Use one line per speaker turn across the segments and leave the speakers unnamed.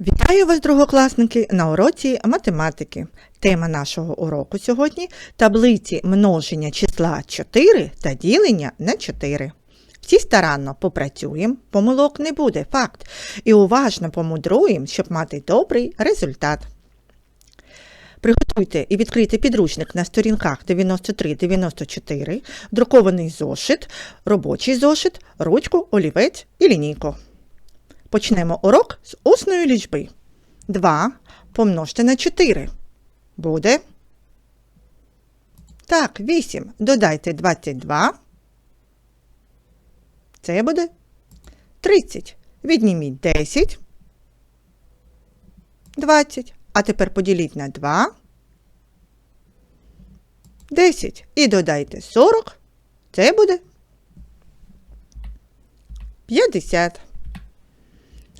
Вітаю вас, другокласники, на уроці математики. Тема нашого уроку сьогодні таблиці множення числа 4 та ділення на 4. Всі старанно попрацюємо, помилок не буде, факт, і уважно помудруємо, щоб мати добрий результат. Приготуйте і відкрийте підручник на сторінках 93-94, друкований зошит, робочий зошит, ручку, олівець і лінійку. Почнемо урок з усної лічби. 2 помножте на 4. Буде. Так, 8. Додайте 22. Це буде 30. Відніміть 10. 20. А тепер поділіть на 2. 10. І додайте 40. Це буде 50.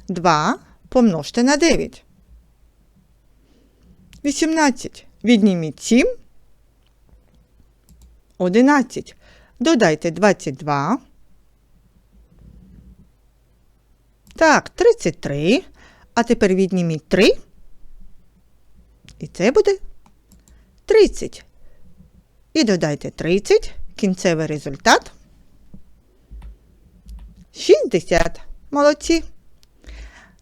2 помножте на 9. 18. Відніміть 7. 11. Додайте 22. Так, 33. А тепер відніміть 3. І це буде 30. І додайте 30. Кінцевий результат 60. Молодці.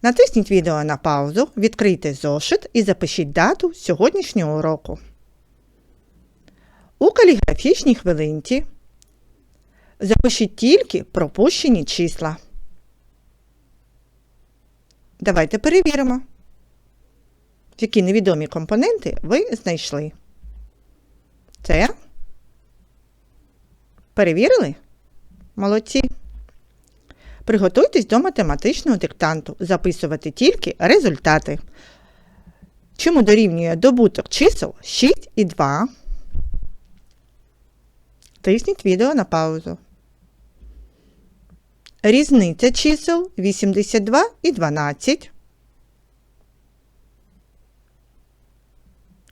Натисніть відео на паузу, відкрийте зошит і запишіть дату сьогоднішнього уроку. У каліграфічній хвилинці запишіть тільки пропущені числа. Давайте перевіримо, які невідомі компоненти ви знайшли. Це перевірили? Молодці. Приготуйтесь до математичного диктанту, записувати тільки результати. Чому дорівнює добуток чисел 6 і 2? Тисніть відео на паузу. Різниця чисел 82 і 12.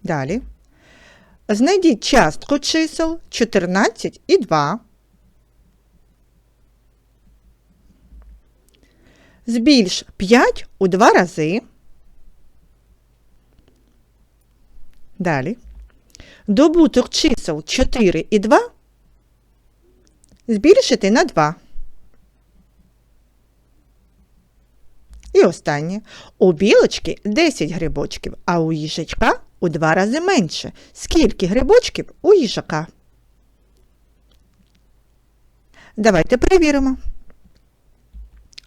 Далі. Знайдіть частку чисел 14 і 2. Збільш 5 у 2 рази. Далі. Добуток чисел 4 і 2 збільшити на 2. І останнє. У білочки 10 грибочків, а у їжачка у 2 рази менше. Скільки грибочків у їжака? Давайте перевіримо.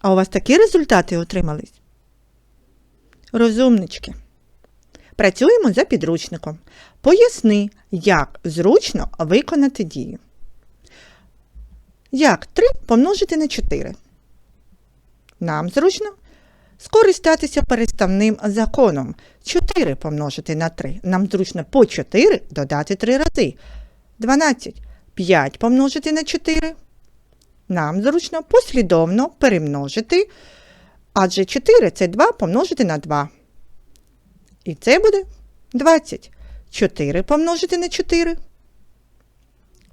А у вас такі результати отримались? Розумнички. Працюємо за підручником. Поясни, як зручно виконати дію. Як 3 помножити на 4? Нам зручно скористатися переставним законом. 4 помножити на 3. Нам зручно по 4 додати 3 рази. 12. 5 помножити на 4. Нам зручно послідовно перемножити, адже 4 це 2 помножити на 2. І це буде 20. 4 помножити на 4.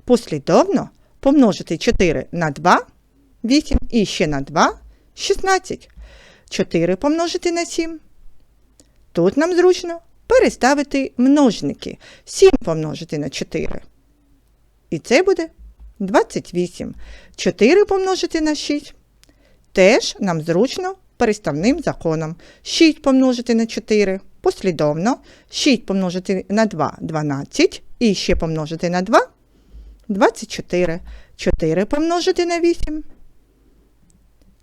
Послідовно помножити 4 на 2, 8 і ще на 2, 16. 4 помножити на 7. Тут нам зручно переставити множники. 7 помножити на 4. І це буде 28. 4 помножити на 6. Теж нам зручно переставним законом. 6 помножити на 4. Послідовно. 6 помножити на 2 12. І ще помножити на 2 24. 4 помножити на 8.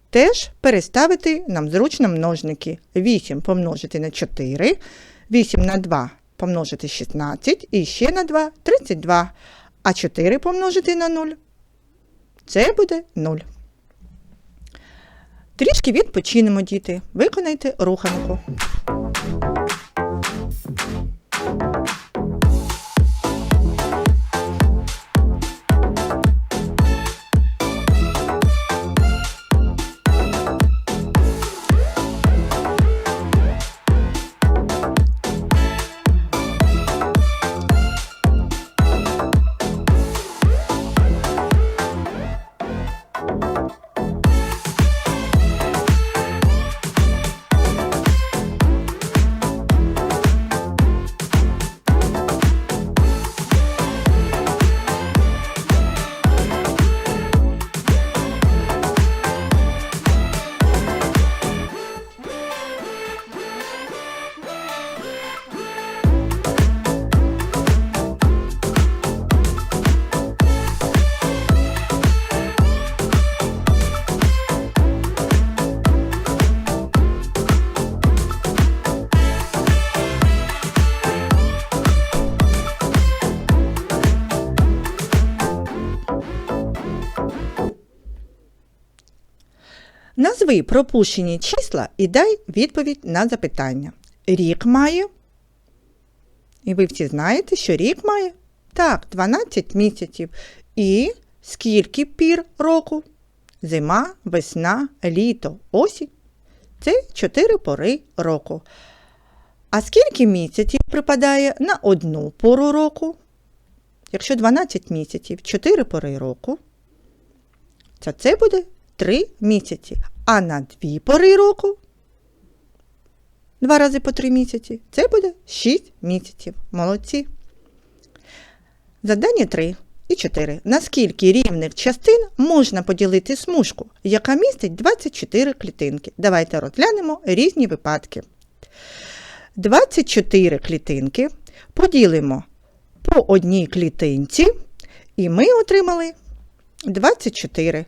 Теж переставити нам зручно множники. 8 помножити на 4. 8 на 2 помножити 16. І ще на 2 32. А 4 помножити на 0. Це буде 0. Трішки відпочинемо, діти. Виконайте руханку. Назви пропущені числа і дай відповідь на запитання. Рік має. І ви всі знаєте, що рік має? Так, 12 місяців. І скільки пір року? Зима, весна, літо, осінь. Це 4 пори року. А скільки місяців припадає на одну пору року? Якщо 12 місяців, 4 пори року, то це буде 3 місяці. А на 2 пори року, 2 рази по 3 місяці, це буде 6 місяців. Молодці. Задання 3 і 4. На скільки рівних частин можна поділити смужку, яка містить 24 клітинки? Давайте розглянемо різні випадки. 24 клітинки поділимо по одній клітинці, і ми отримали 24.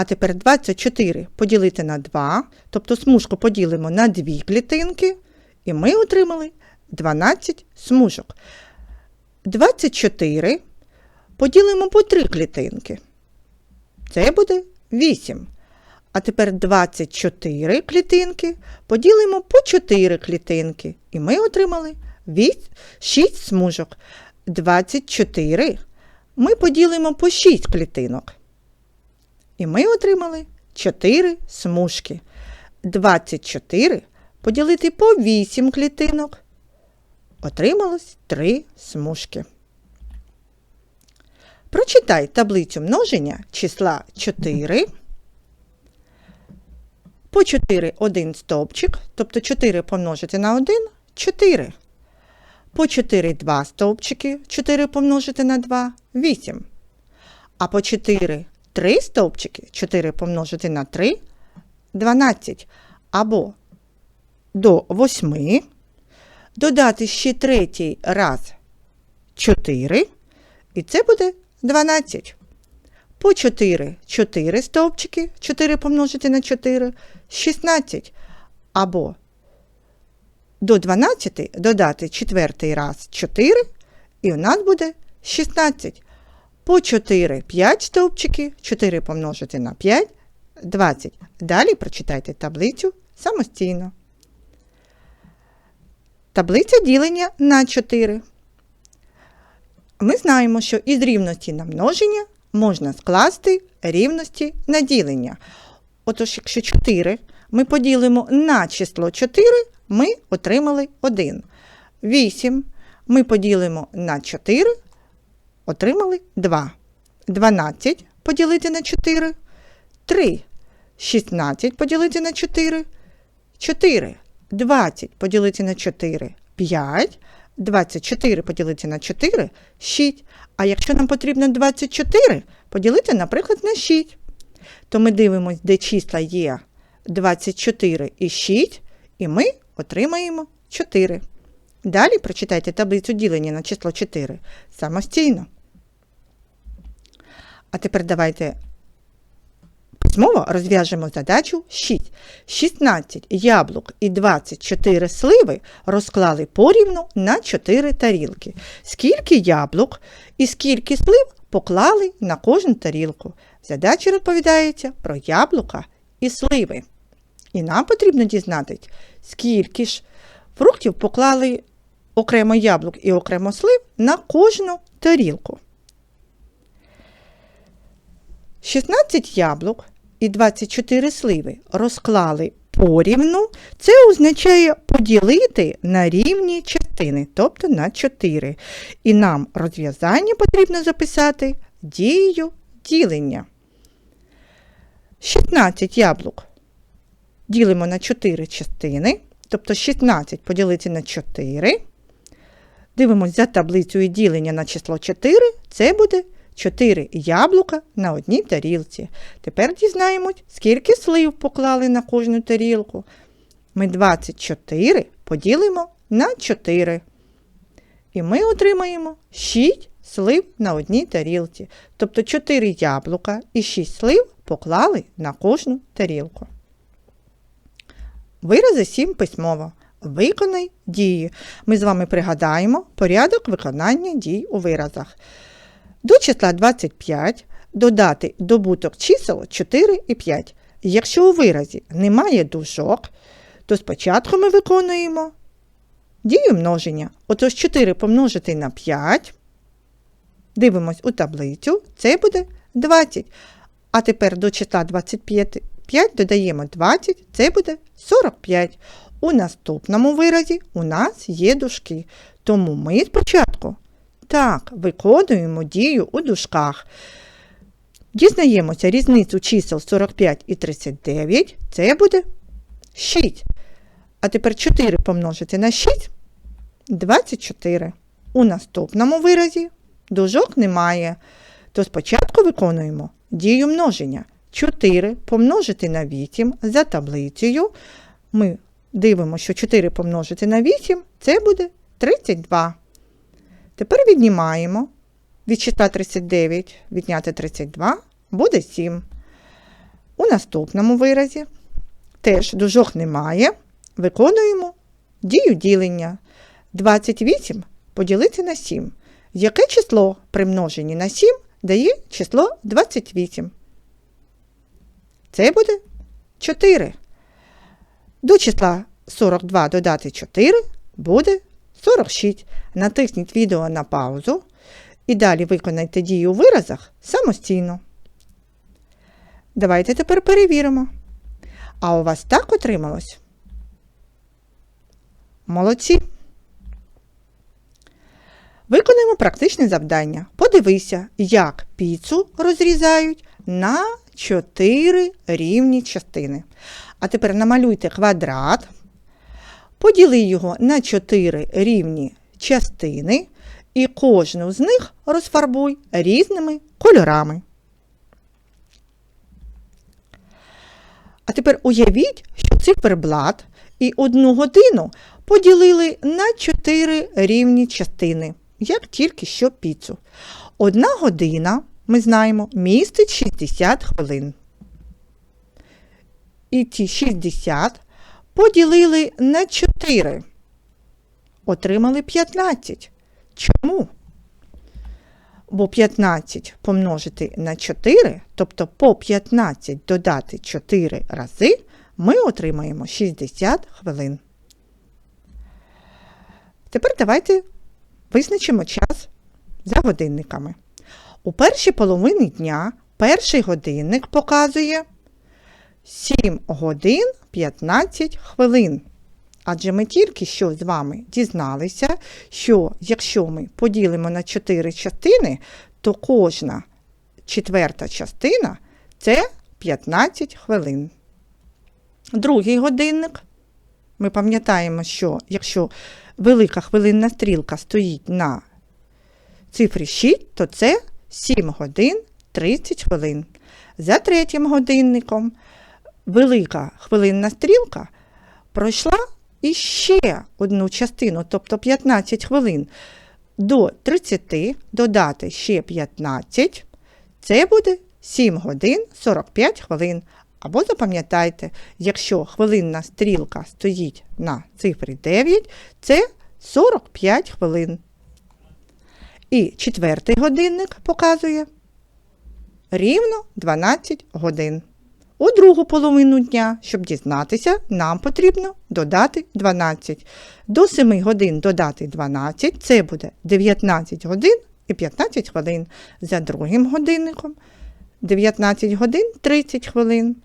А тепер 24 поділити на 2, тобто смужку поділимо на 2 клітинки, і ми отримали 12 смужок. 24 поділимо по 3 клітинки. Це буде 8. А тепер 24 клітинки поділимо по 4 клітинки. І ми отримали 6 смужок. 24 ми поділимо по 6 клітинок. І ми отримали 4 смужки. 24 поділити по 8 клітинок. Отрималось 3 смужки. Прочитай таблицю множення числа 4. По 4 один стовпчик, тобто 4 помножити на 1 4. По 4 2 стовпчики, 4 помножити на 2 8. А по 4 3 стовпчики, 4 помножити на 3 12. Або до 8. Додати ще третій раз 4. І це буде 12. По 4 4 стовпчики, 4 помножити на 4 16. Або до 12 додати четвертий раз 4, і у нас буде 16. По 4 5 стовпчики, 4 помножити на 5 20. Далі прочитайте таблицю самостійно. Таблиця ділення на 4. Ми знаємо, що із рівності на множення можна скласти рівності на ділення. Отож, якщо 4 ми поділимо на число 4, ми отримали 1. 8 ми поділимо на 4, отримали 2. 12 поділити на 4, 3. 16 поділити на 4, 4. 20 поділити на 4, 5. 24 поділити на 4 6. А якщо нам потрібно 24 поділити, наприклад, на 6, то ми дивимося, де числа є 24 і 6, і ми отримаємо 4. Далі прочитайте таблицю ділення на число 4 самостійно. А тепер давайте письмово розв'яжемо задачу 6. 16 яблук і 24 сливи розклали порівну на 4 тарілки. Скільки яблук і скільки слив поклали на кожну тарілку. В задачі розповідається про яблука і сливи. І нам потрібно дізнатись, скільки ж фруктів поклали окремо яблук і окремо слив на кожну тарілку. 16 яблук і 24 сливи розклали порівну. Це означає поділити на рівні частини, тобто на 4. І нам розв'язання потрібно записати дією ділення. 16 яблук ділимо на 4 частини, тобто 16 поділити на 4. Дивимося за таблицею ділення на число 4, це буде 4 яблука на одній тарілці. Тепер дізнаємось, скільки слив поклали на кожну тарілку. Ми 24 поділимо на 4. І ми отримаємо 6 слив на одній тарілці. Тобто 4 яблука і 6 слив поклали на кожну тарілку. Вирази 7 письмово. Виконай дії. Ми з вами пригадаємо порядок виконання дій у виразах. До числа 25 додати добуток чисел 4 і 5. якщо у виразі немає дужок, то спочатку ми виконуємо дію множення. Отож 4 помножити на 5. Дивимось у таблицю, це буде 20. А тепер до числа 25 5 додаємо 20, це буде 45. У наступному виразі у нас є дужки. Тому ми спочатку так виконуємо дію у дужках. Дізнаємося різницю чисел 45 і 39, це буде 6. А тепер 4 помножити на 6 24. У наступному виразі дужок немає. То спочатку виконуємо дію множення. 4 помножити на 8 за таблицею. Ми дивимося, що 4 помножити на 8 це буде 32. Тепер віднімаємо від числа 39 відняти 32 буде 7. У наступному виразі теж дужок немає. Виконуємо дію ділення. 28 поділити на 7. Яке число при множенні на 7 дає число 28? Це буде 4. До числа 42 додати 4 буде 46. Натисніть відео на паузу і далі виконайте дію у виразах самостійно. Давайте тепер перевіримо. А у вас так отрималось? Молодці! Виконуємо практичне завдання. Подивися, як піцу розрізають на 4 рівні частини. А тепер намалюйте квадрат, поділи його на 4 рівні частини і кожну з них розфарбуй різними кольорами. А тепер уявіть, що циферблат і одну годину поділили на 4 рівні частини, як тільки що піцу. Одна година, ми знаємо, містить 60 хвилин. І ці 60 поділили на 4. Отримали 15. Чому? Бо 15 помножити на 4, тобто по 15 додати 4 рази, ми отримаємо 60 хвилин. Тепер давайте визначимо час за годинниками. У першій половині дня перший годинник показує 7 годин 15 хвилин. Адже ми тільки що з вами дізналися, що якщо ми поділимо на 4 частини, то кожна четверта частина це 15 хвилин. Другий годинник. Ми пам'ятаємо, що якщо велика хвилинна стрілка стоїть на цифрі 6, то це 7 годин 30 хвилин. За третім годинником велика хвилинна стрілка пройшла іще одну частину, тобто 15 хвилин. До 30 додати ще 15, це буде 7 годин 45 хвилин. Або запам'ятайте, якщо хвилинна стрілка стоїть на цифрі 9, це 45 хвилин. І четвертий годинник показує рівно 12 годин. У другу половину дня, щоб дізнатися, нам потрібно додати 12. До 7 годин додати 12, це буде 19 годин і 15 хвилин. За другим годинником 19 годин 30 хвилин.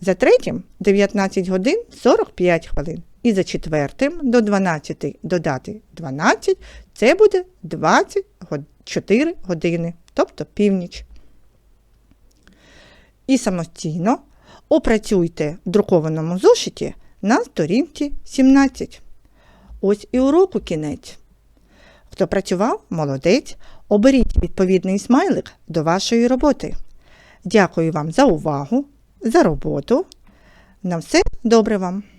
За третім 19 годин 45 хвилин. І за четвертим до 12 додати 12, це буде 24 години, тобто північ. І самостійно опрацюйте в друкованому зошиті на сторінці 17. Ось і уроку кінець. Хто працював, молодець. Оберіть відповідний смайлик до вашої роботи. Дякую вам за увагу, за роботу. На все добре вам!